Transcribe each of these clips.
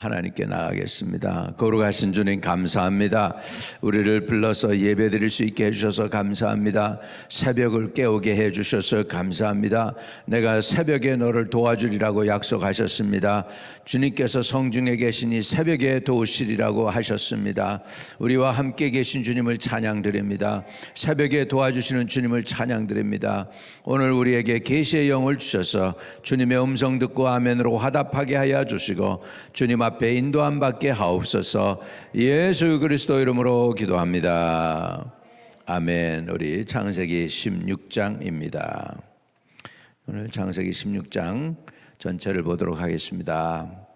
하나님께 나가겠습니다. 거룩하신 주님 감사합니다. 우리를 불러서 예배드릴 수 있게 해주셔서 감사합니다. 새벽을 깨우게 해주셔서 감사합니다. 내가 새벽에 너를 도와주리라고 약속하셨습니다. 주님께서 성중에 계시니 새벽에 도우시리라고 하셨습니다. 우리와 함께 계신 주님을 찬양드립니다. 새벽에 도와주시는 주님을 찬양드립니다. 오늘 우리에게 계시의 영을 주셔서 주님의 음성 듣고 아멘으로 화답하게 하여 주시고 주님 앞에 인도함 받게 하옵소서 예수 그리스도 이름으로 기도합니다. 아멘. 우리 창세기 16장입니다. 오늘 창세기 16장 전체를 보도록 하겠습니다.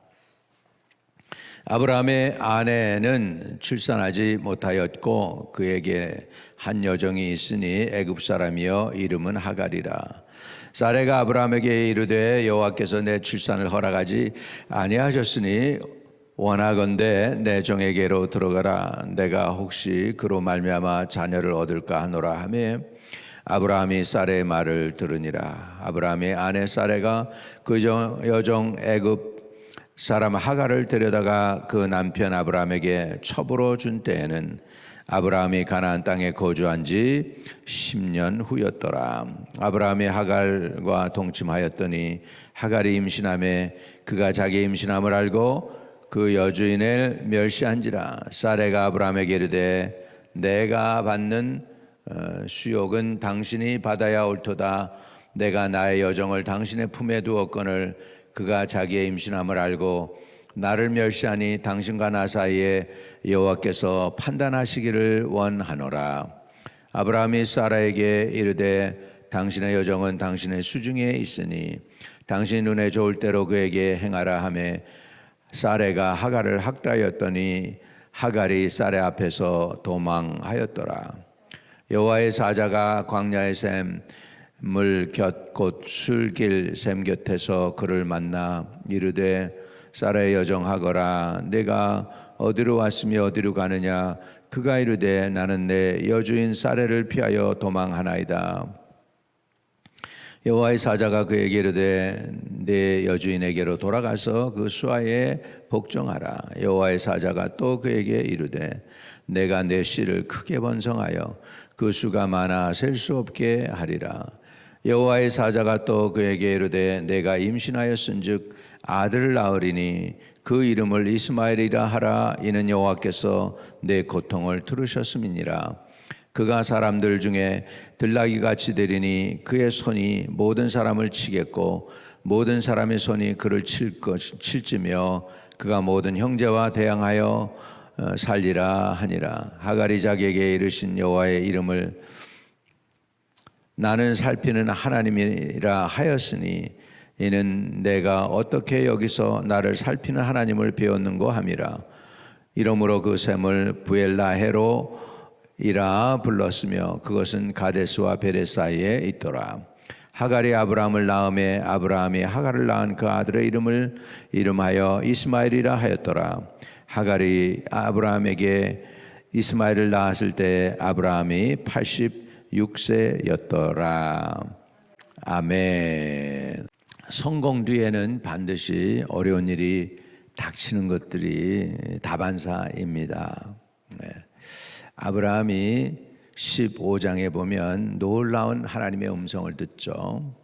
아브라함의 아내는 출산하지 못하였고 그에게 한 여정이 있으니 애굽 사람이여 이름은 하갈이라. 사레가 아브라함에게 이르되 여호와께서 내 출산을 허락하지 아니하셨으니 원하건대 내 종에게로 들어가라 내가 혹시 그로 말미암아 자녀를 얻을까 하노라 하며 아브라함이 사레의 말을 들으니라 아브라함의 아내 사레가 그 여종 애굽 사람 하갈을 데려다가 그 남편 아브라함에게 첩으로 준 때에는 아브라함이 가나안 땅에 거주한 지 10년 후였더라. 아브라함이 하갈과 동침하였더니 하갈이 임신함에 그가 자기 임신함을 알고 그 여주인을 멸시한지라 사레가 아브라함에게 이르되 내가 받는 어, 수욕은 당신이 받아야 옳도다. 내가 나의 여정을 당신의 품에 두었거늘 그가 자기의 임신함을 알고 나를 멸시하니 당신과 나 사이에 여호와께서 판단하시기를 원하노라. 아브라함이 사라에게 이르되 당신의 여정은 당신의 수중에 있으니 당신 눈에 좋을 대로 그에게 행하라 하매 사레가 하갈을 학다였더니 하갈이 사레 앞에서 도망하였더라. 여호와의 사자가 광야의 샘 물곁 곧 술길 샘 곁에서 그를 만나 이르되 사라의 여정하거라. 내가 어디로 왔으며 어디로 가느냐? 그가 이르되 나는 내 여주인 사레를 피하여 도망하나이다. 여호와의 사자가 그에게 이르되 내 여주인에게로 돌아가서 그 수하에 복종하라. 여호와의 사자가 또 그에게 이르되 내가 내 씨를 크게 번성하여 그 수가 많아 셀 수 없게 하리라 여호와의 사자가 또 그에게 이르되 내가 임신하였은즉 아들을 낳으리니 그 이름을 이스마엘이라 하라. 이는 여호와께서 내 고통을 들으셨음이니라. 그가 사람들 중에 들나귀 같이 되리니 그의 손이 모든 사람을 치겠고 모든 사람의 손이 그를 칠 것, 칠지며 그가 모든 형제와 대항하여 어, 살리라 하니라. 하갈이 자기에게 이르신 여호와의 이름을 나는 살피는 하나님이라 하였으니 이는 내가 어떻게 여기서 나를 살피는 하나님을 배웠는고 함이라. 이러므로 그 샘을 부엘라헤로 이라 불렀으며 그것은 가데스와 베레 사이에 있더라. 하갈이 아브라함을 낳음에 아브라함이 하갈을 낳은 그 아들의 이름을 이름하여 이스마엘이라 하였더라. 하갈이 아브라함에게 이스마엘을 낳았을 때 아브라함이 86세였더라 아멘 성공 뒤에는 반드시 어려운 일이 닥치는 것들이 다반사입니다. 네. 아브라함이 15장에 보면 놀라운 하나님의 음성을 듣죠.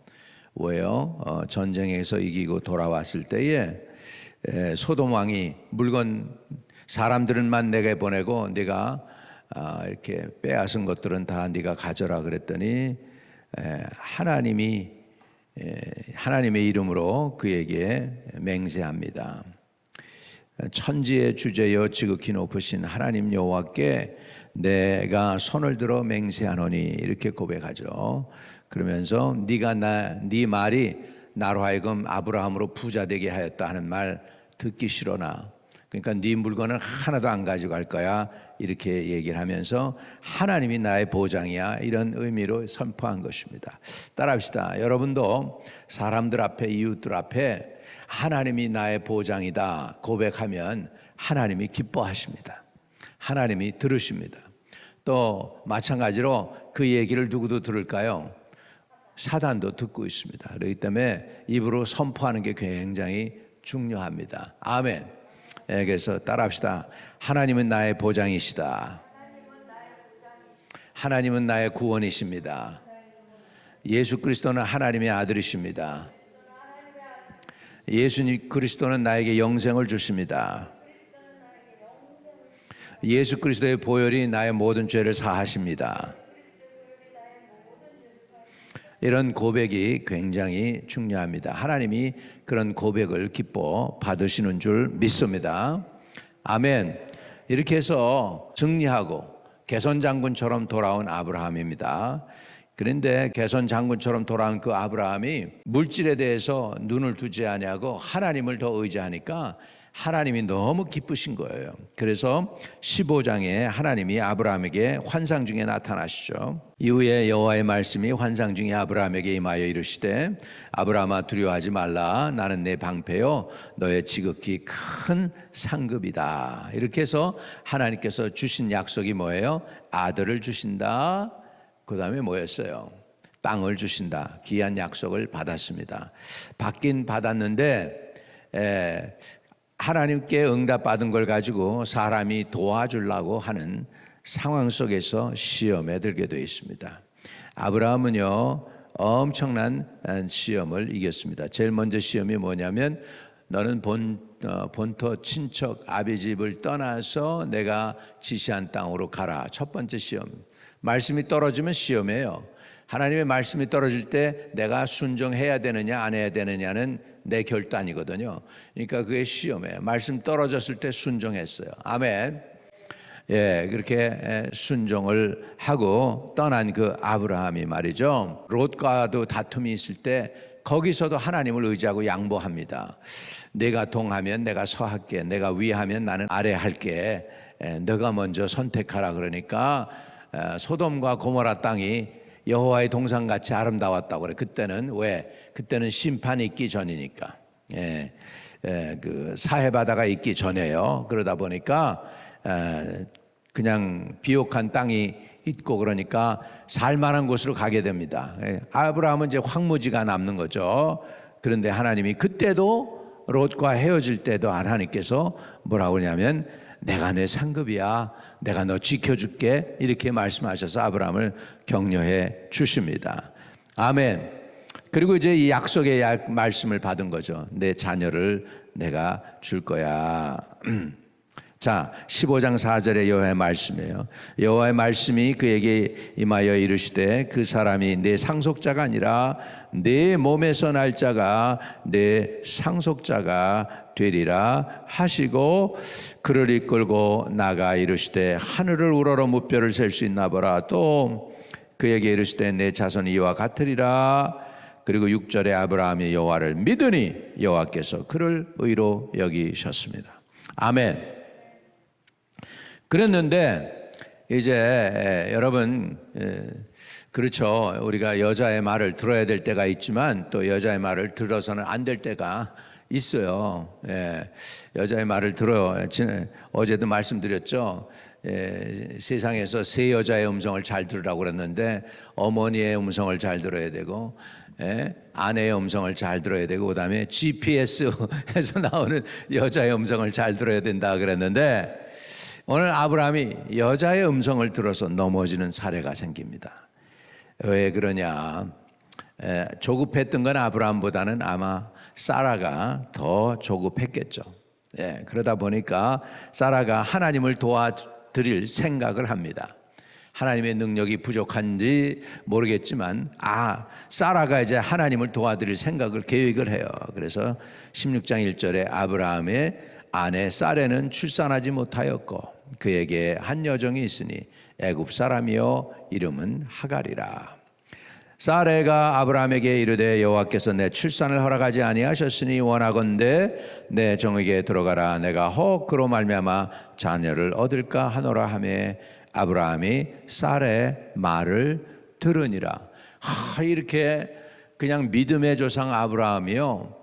왜요? 어, 전쟁에서 이기고 돌아왔을 때에 에, 소돔 왕이 물건 사람들은만 내게 보내고 네가 아, 이렇게 빼앗은 것들은 다 네가 가져라 그랬더니 에, 하나님이 하나님의 이름으로 그에게 맹세합니다. 천지의 주제여 지극히 높으신 하나님 여호와께 내가 손을 들어 맹세하노니 이렇게 고백하죠. 그러면서 네가 나 네 말이 나로 하여금 아브라함으로 부자 되게 하였다 하는 말 듣기 싫어나. 그러니까 네 물건은 하나도 안 가지고 갈 거야. 이렇게 얘기를 하면서 하나님이 나의 보장이야 이런 의미로 선포한 것입니다. 따라합시다. 여러분도 사람들 앞에 이웃들 앞에 하나님이 나의 보장이다 고백하면 하나님이 기뻐하십니다. 하나님이 들으십니다. 또 마찬가지로 그 얘기를 누구도 들을까요? 사단도 듣고 있습니다. 그렇기 때문에 입으로 선포하는 게 굉장히 중요합니다. 아멘. 예, 그래서 따라합시다. 하나님은 나의 보장이시다. 하나님은 나의 구원이십니다. 예수 그리스도는 하나님의 아들이십니다. 예수 그리스도는 나에게 영생을 주십니다. 예수 그리스도의 보혈이 나의 모든 죄를 사하십니다. 이런 고백이 굉장히 중요합니다. 하나님이 그런 고백을 기뻐 받으시는 줄 믿습니다. 아멘. 이렇게 해서 승리하고 개선 장군처럼 돌아온 아브라함입니다. 그런데 개선 장군처럼 돌아온 그 아브라함이 물질에 대해서 눈을 두지 아니하고 하나님을 더 의지하니까 하나님이 너무 기쁘신 거예요. 그래서 15장에 하나님이 아브라함에게 환상 중에 나타나시죠. 이후에 여호와의 말씀이 환상 중에 아브라함에게 임하여 이르시되 아브라함아 두려워하지 말라 나는 내 방패요 너의 지극히 큰 상급이다. 이렇게 해서 하나님께서 주신 약속이 뭐예요? 아들을 주신다. 그다음에 뭐였어요? 땅을 주신다. 귀한 약속을 받았습니다. 받긴 받았는데 에, 하나님께 응답받은 걸 가지고 사람이 도와주려고 하는 상황 속에서 시험에 들게 되어 있습니다. 아브라함은요 엄청난 시험을 이겼습니다. 제일 먼저 시험이 뭐냐면 너는 본 어, 본토 친척 아비 집을 떠나서 내가 지시한 땅으로 가라. 첫 번째 시험. 말씀이 떨어지면 시험이에요. 하나님의 말씀이 떨어질 때 내가 순종해야 되느냐 안 해야 되느냐는 내 결단이거든요. 그러니까 그게 시험이에요. 말씀 떨어졌을 때 순종했어요. 아멘. 예, 그렇게 순종을 하고 떠난 그 아브라함이 말이죠. 롯과도 다툼이 있을 때 거기서도 하나님을 의지하고 양보합니다. 내가 동하면 내가 서할게. 내가 위하면 나는 아래 할게. 너가 먼저 선택하라 그러니까 소돔과 고모라 땅이 여호와의 동상 같이 아름다웠다고 그래. 그때는 왜? 그때는 심판이 있기 전이니까. 예, 예, 그 사해 바다가 있기 전에요. 그러다 보니까 에, 그냥 비옥한 땅이 있고 그러니까 살만한 곳으로 가게 됩니다. 예, 아브라함은 이제 황무지가 남는 거죠. 그런데 하나님이 그때도 롯과 헤어질 때도 하나님께서 뭐라고 그러냐면 내가 내 상급이야. 내가 너 지켜줄게. 이렇게 말씀하셔서 아브라함을 격려해 주십니다. 아멘. 그리고 이제 이 약속의 약, 말씀을 받은 거죠. 내 자녀를 내가 줄 거야. 자, 15장 4절의 여호와의 말씀이에요. 여호와의 말씀이 그에게 임하여 이르시되 그 사람이 내 상속자가 아니라 내 몸에서 날 자가 내 상속자가 되리라 하시고 그를 이끌고 나가 이르시되 하늘을 우러러 무뼈를 셀 수 있나 보라 또 그에게 이르시되 내 자손이 이와 같으리라 그리고 6절에 아브라함이 여호와를 믿으니 여호와께서 그를 의로 여기셨습니다. 아멘. 그랬는데 이제 여러분 그렇죠. 우리가 여자의 말을 들어야 될 때가 있지만 또 여자의 말을 들어서는 안 될 때가 있어요. 예, 여자의 말을 들어요. 어제도 말씀드렸죠. 예, 세상에서 세 여자의 음성을 잘 들으라고 그랬는데 어머니의 음성을 잘 들어야 되고 예, 아내의 음성을 잘 들어야 되고 그다음에 GPS에서 나오는 여자의 음성을 잘 들어야 된다 그랬는데 오늘 아브라함이 여자의 음성을 들어서 넘어지는 사례가 생깁니다. 왜 그러냐? 에, 조급했던 건 아브라함보다는 아마 사라가 더 조급했겠죠. 예, 그러다 보니까 사라가 하나님을 도와드릴 생각을 합니다. 하나님의 능력이 부족한지 모르겠지만 아 사라가 이제 하나님을 도와드릴 생각을 계획을 해요. 그래서 16장 1절에 아브라함의 아내 사레는 출산하지 못하였고 그에게 한 여정이 있으니 애굽 사람이요 이름은 하갈이라. 사레가 아브라함에게 이르되 여호와께서 내 출산을 허락하지 아니하셨으니 원하건대 내 정에게 들어가라. 내가 혹 그로 말미암아 자녀를 얻을까 하노라 하매 아브라함이 사레 말을 들으니라. 하, 이렇게 그냥 믿음의 조상 아브라함이요.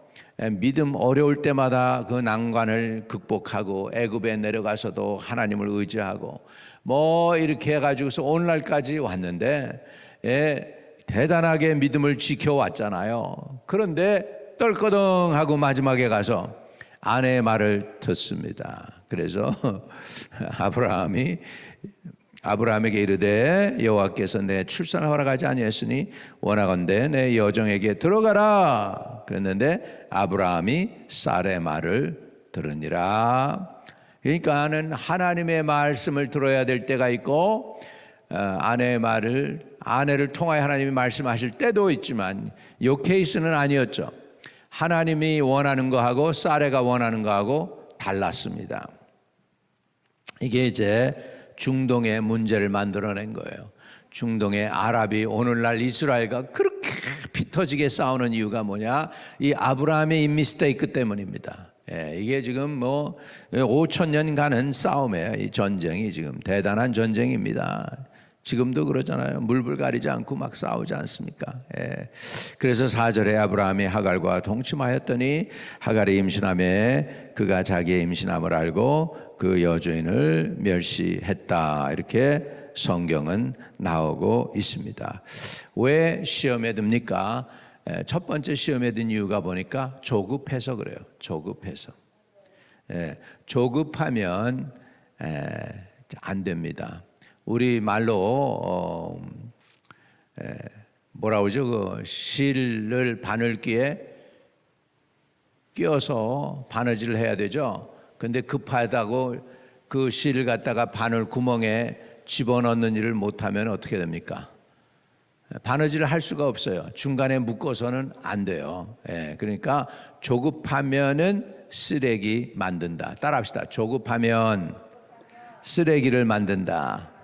믿음 어려울 때마다 그 난관을 극복하고 애굽에 내려가서도 하나님을 의지하고 뭐 이렇게 해가지고서 오늘날까지 왔는데 예, 대단하게 믿음을 지켜왔잖아요. 그런데 떨거덩하고 마지막에 가서 아내의 말을 듣습니다. 그래서 아브라함이 아브라함에게 이르되 여호와께서 내 출산을 허락하지 아니했으니 원하건대 내 여정에게 들어가라 그랬는데 아브라함이 쌀의 말을 들으니라 그러니까는 하나님의 말씀을 들어야 될 때가 있고 어, 아내의 말을 아내를 통하여 하나님이 말씀하실 때도 있지만 요 케이스는 아니었죠. 하나님이 원하는 거하고 쌀레가 원하는 거하고 달랐습니다. 이게 이제 중동의 문제를 만들어낸 거예요. 중동의 아랍이 오늘날 이스라엘과 그렇게 피 터지게 싸우는 이유가 뭐냐? 이 아브라함의 인미스테이크 때문입니다. 예, 이게 지금 뭐 5천 년 가는 싸움이에요. 이 전쟁이 지금 대단한 전쟁입니다. 지금도 그러잖아요. 물불 가리지 않고 막 싸우지 않습니까? 예. 그래서 사절에 아브라함이 하갈과 동침하였더니 하갈이 임신함에 그가 자기의 임신함을 알고 그 여주인을 멸시했다. 이렇게 성경은 나오고 있습니다. 왜 시험에 듭니까? 예, 첫 번째 시험에 든 이유가 보니까 조급해서 그래요. 조급해서. 예, 조급하면 에, 안 됩니다. 우리 말로 어, 에, 뭐라 그러죠? 그 실을 바늘귀에 끼워서 바느질을 해야 되죠. 근데 급하다고 그 실을 갖다가 바늘 구멍에 집어넣는 일을 못하면 어떻게 됩니까? 바느질을 할 수가 없어요. 중간에 묶어서는 안 돼요. 예, 그러니까 조급하면은 쓰레기 만든다. 따라합시다. 조급하면 쓰레기를 만든다.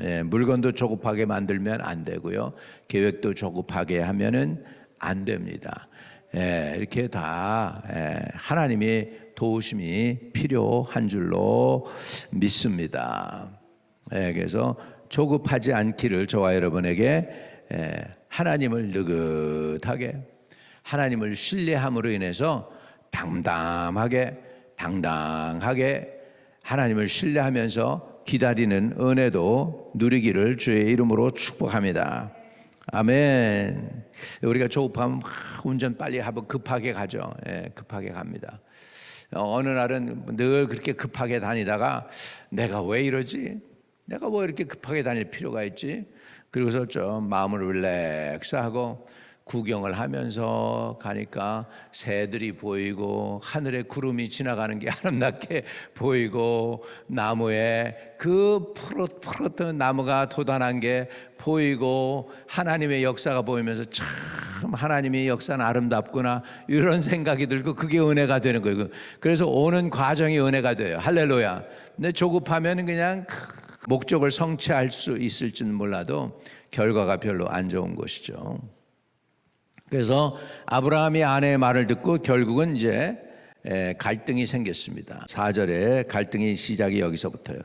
예, 물건도 조급하게 만들면 안 되고요. 계획도 조급하게 하면은 안 됩니다. 예, 이렇게 다 예, 하나님의 도우심이 필요한 줄로 믿습니다. 예, 그래서 조급하지 않기를 저와 여러분에게 예, 하나님을 느긋하게 하나님을 신뢰함으로 인해서 담담하게 당당하게 하나님을 신뢰하면서 기다리는 은혜도 누리기를 주의 이름으로 축복합니다. 아멘. 우리가 조급하면 막 운전 빨리 하고 급하게 가죠. 예, 급하게 갑니다. 어, 어느 날은 늘 그렇게 급하게 다니다가 내가 왜 이러지? 내가 뭐 이렇게 급하게 다닐 필요가 있지? 그리고서 좀 마음을 릴렉스하고 구경을 하면서 가니까 새들이 보이고 하늘에 구름이 지나가는 게 아름답게 보이고 나무에 그 푸릇 푸릇한 나무가 돋아난 게 보이고 하나님의 역사가 보이면서 참 하나님의 역사는 아름답구나 이런 생각이 들고 그게 은혜가 되는 거예요. 그래서 오는 과정이 은혜가 돼요. 할렐루야. 근데 조급하면 그냥 목적을 성취할 수 있을지는 몰라도 결과가 별로 안 좋은 것이죠. 그래서 아브라함이 아내의 말을 듣고 결국은 이제 갈등이 생겼습니다. 4절에 갈등이 시작이 여기서부터요.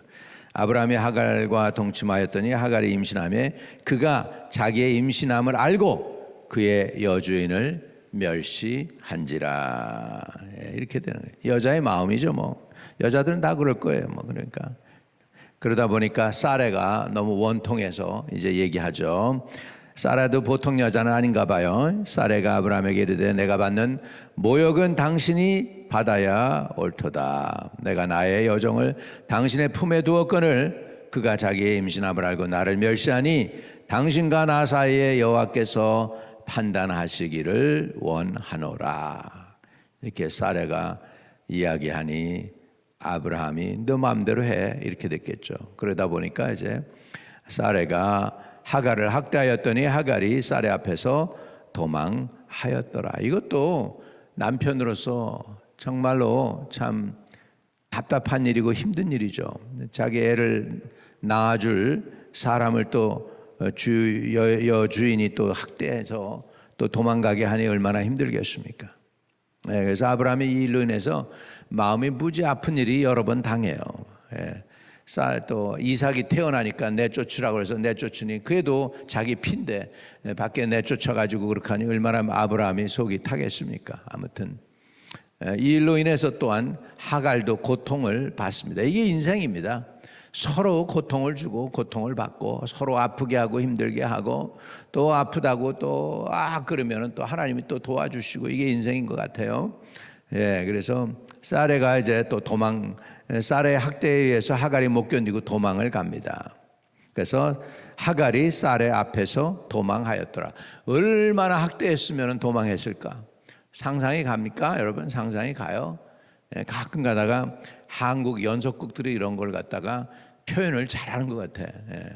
아브라함이 하갈과 동침하였더니 하갈이 임신함에 그가 자기의 임신함을 알고 그의 여주인을 멸시한지라 이렇게 되는 거예요. 여자의 마음이죠, 뭐 여자들은 다 그럴 거예요, 뭐 그러니까 그러다 보니까 사레가 너무 원통해서 이제 얘기하죠. 사라도 보통 여자는 아닌가 봐요. 사레가 아브라함에게 이르되 내가 받는 모욕은 당신이 받아야 옳도다. 내가 나의 여정을 당신의 품에 두었거늘 그가 자기의 임신함을 알고 나를 멸시하니 당신과 나 사이에 여호와께서 판단하시기를 원하노라. 이렇게 사레가 이야기하니 아브라함이 너 마음대로 해 이렇게 됐겠죠. 그러다 보니까 이제 사레가 하갈을 학대하였더니 하갈이 쌀의 앞에서 도망하였더라. 이것도 남편으로서 정말로 참 답답한 일이고 힘든 일이죠. 자기 애를 낳아줄 사람을 또 주, 여, 여 주인이 또 학대해서 또 도망가게 하니 얼마나 힘들겠습니까? 네, 그래서 아브라함이 이 일로 인해서 마음이 무지 아픈 일이 여러 번 당해요. 예. 쌀또 이삭이 태어나니까 내쫓으라고 해서 내쫓으니 그래도 자기 피인데 밖에 내쫓아 가지고 그렇게 하니 얼마나 아브라함이 속이 타겠습니까? 아무튼 이 일로 인해서 또한 하갈도 고통을 받습니다. 이게 인생입니다. 서로 고통을 주고 고통을 받고 서로 아프게 하고 힘들게 하고 또 아프다고 또 아 그러면은 또 하나님이 또 도와주시고 이게 인생인 것 같아요. 예, 그래서 사레가 이제 또 도망 사레의 학대에 의해서 하갈이 못 견디고 도망을 갑니다. 그래서 하갈이 사레 앞에서 도망하였더라. 얼마나 학대했으면 도망했을까? 상상이 갑니까? 여러분 상상이 가요. 예, 가끔 가다가 한국 연속극들이 이런 걸 갖다가 표현을 잘하는 것 같아. 예,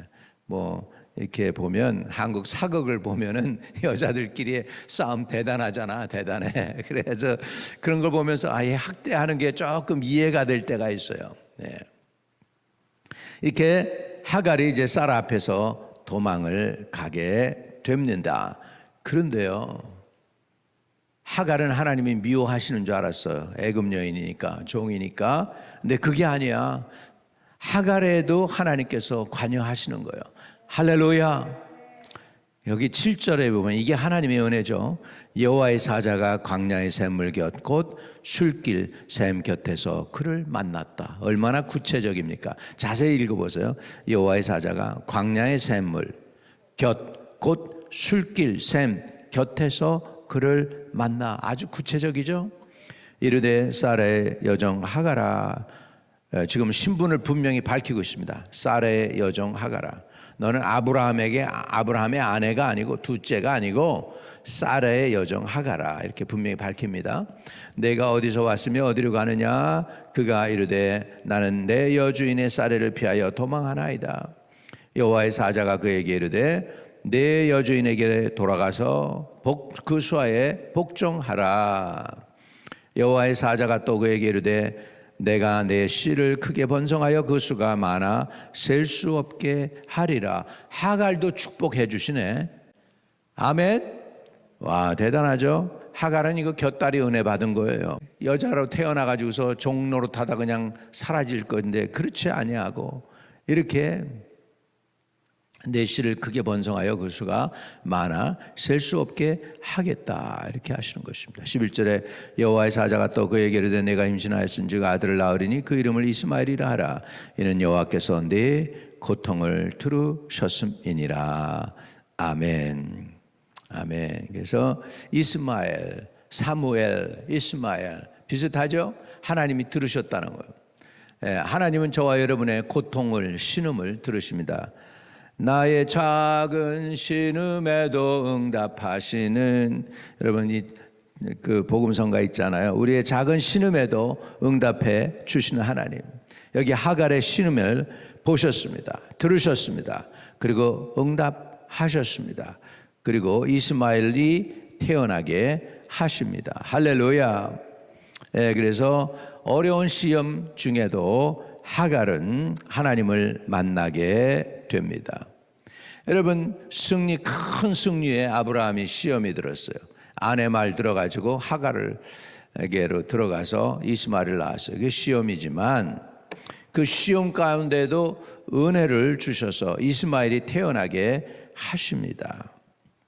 뭐 이렇게 보면 한국 사극을 보면은 여자들끼리 싸움 대단하잖아, 대단해. 그래서 그런 걸 보면서 아예 학대하는 게 조금 이해가 될 때가 있어요. 예. 이렇게 하갈이 이제 사라 앞에서 도망을 가게 됩니다. 그런데요. 하갈은 하나님이 미워하시는 줄 알았어요. 애굽 여인이니까 종이니까. 근데 그게 아니야. 하갈에도 하나님께서 관여하시는 거예요. 할렐루야. 여기 7절에 보면 이게 하나님의 은혜죠. 여호와의 사자가 광야의 샘물 곁 곧 술길 샘 곁에서 그를 만났다. 얼마나 구체적입니까? 자세히 읽어보세요. 여호와의 사자가 광야의 샘물 곁 곧 술길 샘 곁에서 그를 만나 아주 구체적이죠. 이르되 사라의 여정 하가라 에, 지금 신분을 분명히 밝히고 있습니다. 사라의 여정 하가라. 너는 아브라함에게 아브라함의 아내가 아니고 둘째가 아니고 사라의 여정 하가라 이렇게 분명히 밝힙니다. 내가 어디서 왔으며 어디로 가느냐? 그가 이르되 나는 내 여주인의 사례를 피하여 도망하나이다. 여호와의 사자가 그에게 이르되 내 여주인에게 돌아가서 복, 그 수하에 복종하라. 여호와의 사자가 또 그에게 이르되 내가 내 씨를 크게 번성하여 그 수가 많아 셀 수 없게 하리라. 하갈도 축복해 주시네. 아멘. 와 대단하죠. 하갈은 이거 곁다리 은혜 받은 거예요. 여자로 태어나 가지고서 종로로 타다 그냥 사라질 건데 그렇지 아니하고 이렇게 내 씨를 크게 번성하여 그 수가 많아 셀 수 없게 하겠다 이렇게 하시는 것입니다. 11절에 여호와의 사자가 또 그에게 이르되 내가 임신하였은즉 아들을 낳으리니 그 이름을 이스마엘이라 하라 이는 여호와께서 네 고통을 들으셨음이니라 아멘 아멘 그래서 이스마엘 사무엘 이스마엘 비슷하죠 하나님이 들으셨다는 거예요. 예, 하나님은 저와 여러분의 고통을 신음을 들으십니다. 나의 작은 신음에도 응답하시는 여러분 이 그 복음성가 있잖아요. 우리의 작은 신음에도 응답해 주시는 하나님. 여기 하갈의 신음을 보셨습니다. 들으셨습니다. 그리고 응답하셨습니다. 그리고 이스마엘이 태어나게 하십니다. 할렐루야. 예, 그래서 어려운 시험 중에도 하갈은 하나님을 만나게 됩니다. 여러분 승리 큰 승리에 아브라함이 시험이 들었어요. 아내 말 들어가지고 하갈을에게로 들어가서 이스마엘을 낳았어요. 그게 시험이지만 그 시험 가운데도 은혜를 주셔서 이스마엘이 태어나게 하십니다.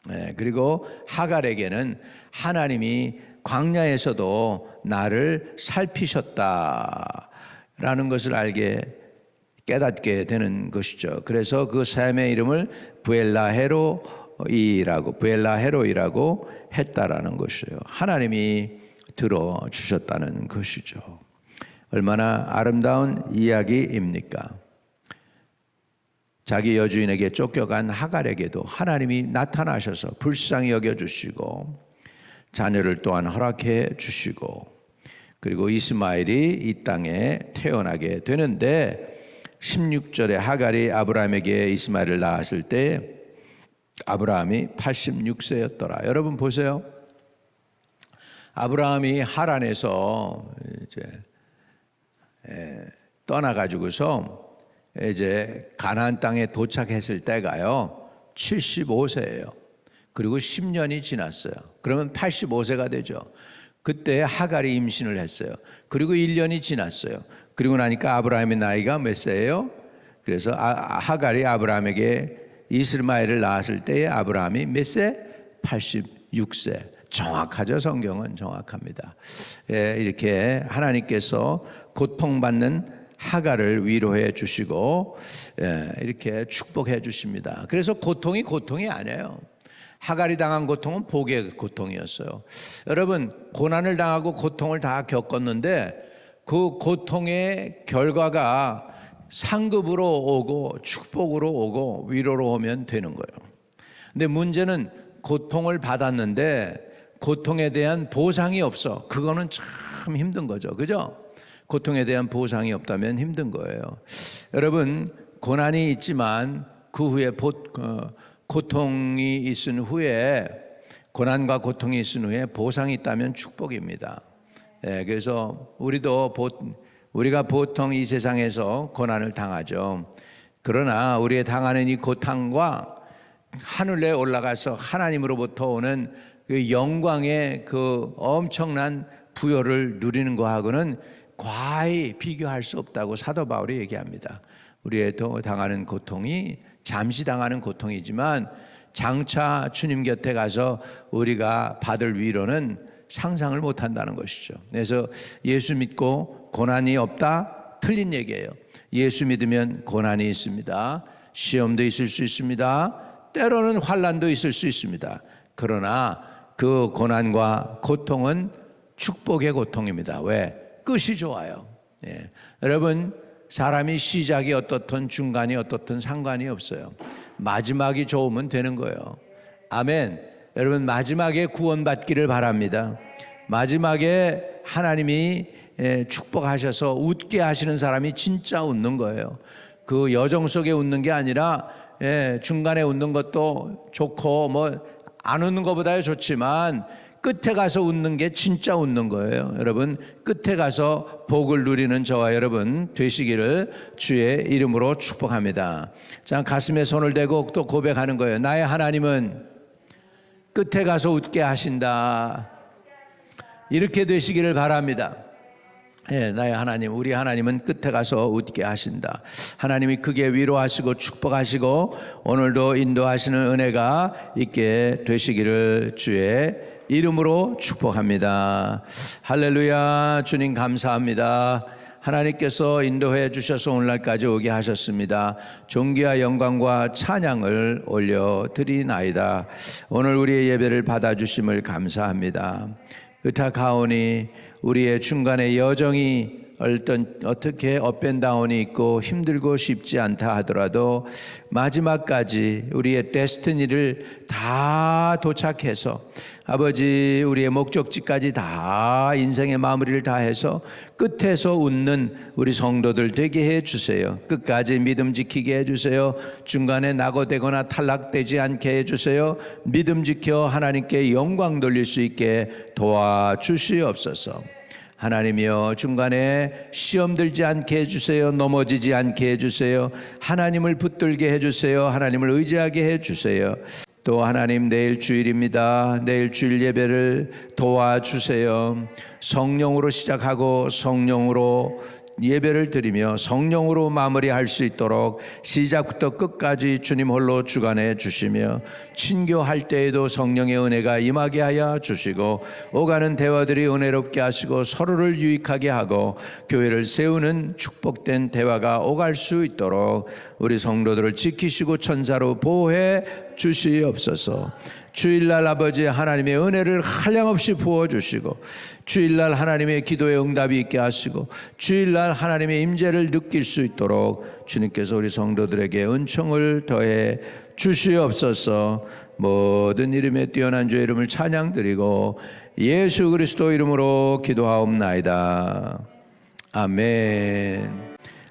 네, 그리고 하갈에게는 하나님이 광야에서도 나를 살피셨다 라는 것을 알게 깨닫게 되는 것이죠. 그래서 그 샘의 이름을 부엘라헤로이라고 부엘라헤로이라고 했다라는 것이에요. 하나님이 들어 주셨다는 것이죠. 얼마나 아름다운 이야기입니까? 자기 여주인에게 쫓겨간 하갈에게도 하나님이 나타나셔서 불쌍히 여겨 주시고 자녀를 또한 허락해 주시고 그리고 이스마엘이 이 땅에 태어나게 되는데 16절에 하갈이 아브라함에게 이스마엘을 낳았을 때 아브라함이 86세였더라. 여러분 보세요. 아브라함이 하란에서 이제 떠나 가지고서 이제 가나안 땅에 도착했을 때가요. 75세예요. 그리고 10년이 지났어요. 그러면 85세가 되죠. 그때 하갈이 임신을 했어요. 그리고 1년이 지났어요. 그리고 나니까 아브라함의 나이가 몇 세예요? 그래서 아, 하갈이 아브라함에게 이스마엘을 낳았을 때에 아브라함이 몇 세? 86세. 정확하죠. 성경은 정확합니다. 예, 이렇게 하나님께서 고통받는 하갈을 위로해 주시고 예, 이렇게 축복해 주십니다. 그래서 고통이 고통이 아니에요. 하갈이 당한 고통은 복의 고통이었어요. 여러분 고난을 당하고 고통을 다 겪었는데 그 고통의 결과가 상급으로 오고 축복으로 오고 위로로 오면 되는 거예요. 근데 문제는 고통을 받았는데 고통에 대한 보상이 없어. 그거는 참 힘든 거죠. 그죠? 고통에 대한 보상이 없다면 힘든 거예요. 여러분, 고난이 있지만 그 후에 보, 어, 고통이 있은 후에 고난과 고통이 있은 후에 보상이 있다면 축복입니다. 예, 그래서 우리도 보, 우리가 보통 이 세상에서 고난을 당하죠. 그러나 우리의 당하는 이 고통과 하늘에 올라가서 하나님으로부터 오는 그 영광의 그 엄청난 부여를 누리는 것하고는 과히 비교할 수 없다고 사도 바울이 얘기합니다. 우리의 당하는 고통이 잠시 당하는 고통이지만 장차 주님 곁에 가서 우리가 받을 위로는 상상을 못 한다는 것이죠. 그래서 예수 믿고 고난이 없다? 틀린 얘기예요. 예수 믿으면 고난이 있습니다. 시험도 있을 수 있습니다. 때로는 환란도 있을 수 있습니다. 그러나 그 고난과 고통은 축복의 고통입니다. 왜? 끝이 좋아요. 예. 여러분 사람이 시작이 어떻든 중간이 어떻든 상관이 없어요. 마지막이 좋으면 되는 거예요. 아멘. 여러분 마지막에 구원받기를 바랍니다. 마지막에 하나님이 예, 축복하셔서 웃게 하시는 사람이 진짜 웃는 거예요. 그 여정 속에 웃는 게 아니라 예, 중간에 웃는 것도 좋고 뭐 안 웃는 것보다 좋지만 끝에 가서 웃는 게 진짜 웃는 거예요. 여러분 끝에 가서 복을 누리는 저와 여러분 되시기를 주의 이름으로 축복합니다. 자 가슴에 손을 대고 또 고백하는 거예요. 나의 하나님은 끝에 가서 웃게 하신다. 이렇게 되시기를 바랍니다. 예, 나의 하나님, 우리 하나님은 끝에 가서 웃게 하신다. 하나님이 크게 위로하시고 축복하시고 오늘도 인도하시는 은혜가 있게 되시기를 주의 이름으로 축복합니다. 할렐루야, 주님 감사합니다. 하나님께서 인도해 주셔서 오늘날까지 오게 하셨습니다. 존귀와 영광과 찬양을 올려 드리나이다. 오늘 우리의 예배를 받아 주심을 감사합니다. 의탁하오니 우리의 중간에 여정이 어떤 어떻게 업앤다운이 있고 힘들고 쉽지 않다 하더라도 마지막까지 우리의 데스티니를 다 도착해서 아버지 우리의 목적지까지 다 인생의 마무리를 다 해서 끝에서 웃는 우리 성도들 되게 해 주세요. 끝까지 믿음 지키게 해 주세요. 중간에 낙오되거나 탈락되지 않게 해 주세요. 믿음 지켜 하나님께 영광 돌릴 수 있게 도와 주시옵소서. 하나님이여 중간에 시험 들지 않게 해주세요. 넘어지지 않게 해주세요. 하나님을 붙들게 해주세요. 하나님을 의지하게 해주세요. 또 하나님 내일 주일입니다. 내일 주일 예배를 도와주세요. 성령으로 시작하고 성령으로 예배를 드리며 성령으로 마무리할 수 있도록 시작부터 끝까지 주님 홀로 주관해 주시며 친교할 때에도 성령의 은혜가 임하게 하여 주시고 오가는 대화들이 은혜롭게 하시고 서로를 유익하게 하고 교회를 세우는 축복된 대화가 오갈 수 있도록 우리 성도들을 지키시고 천사로 보호해 주시옵소서. 주일날 아버지 하나님의 은혜를 한량없이 부어주시고 주일날 하나님의 기도의 응답이 있게 하시고 주일날 하나님의 임재를 느낄 수 있도록 주님께서 우리 성도들에게 은총을 더해 주시옵소서 모든 이름에 뛰어난 주의 이름을 찬양드리고 예수 그리스도 이름으로 기도하옵나이다. 아멘.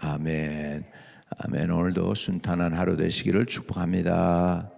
아멘. 아멘. 오늘도 순탄한 하루 되시기를 축복합니다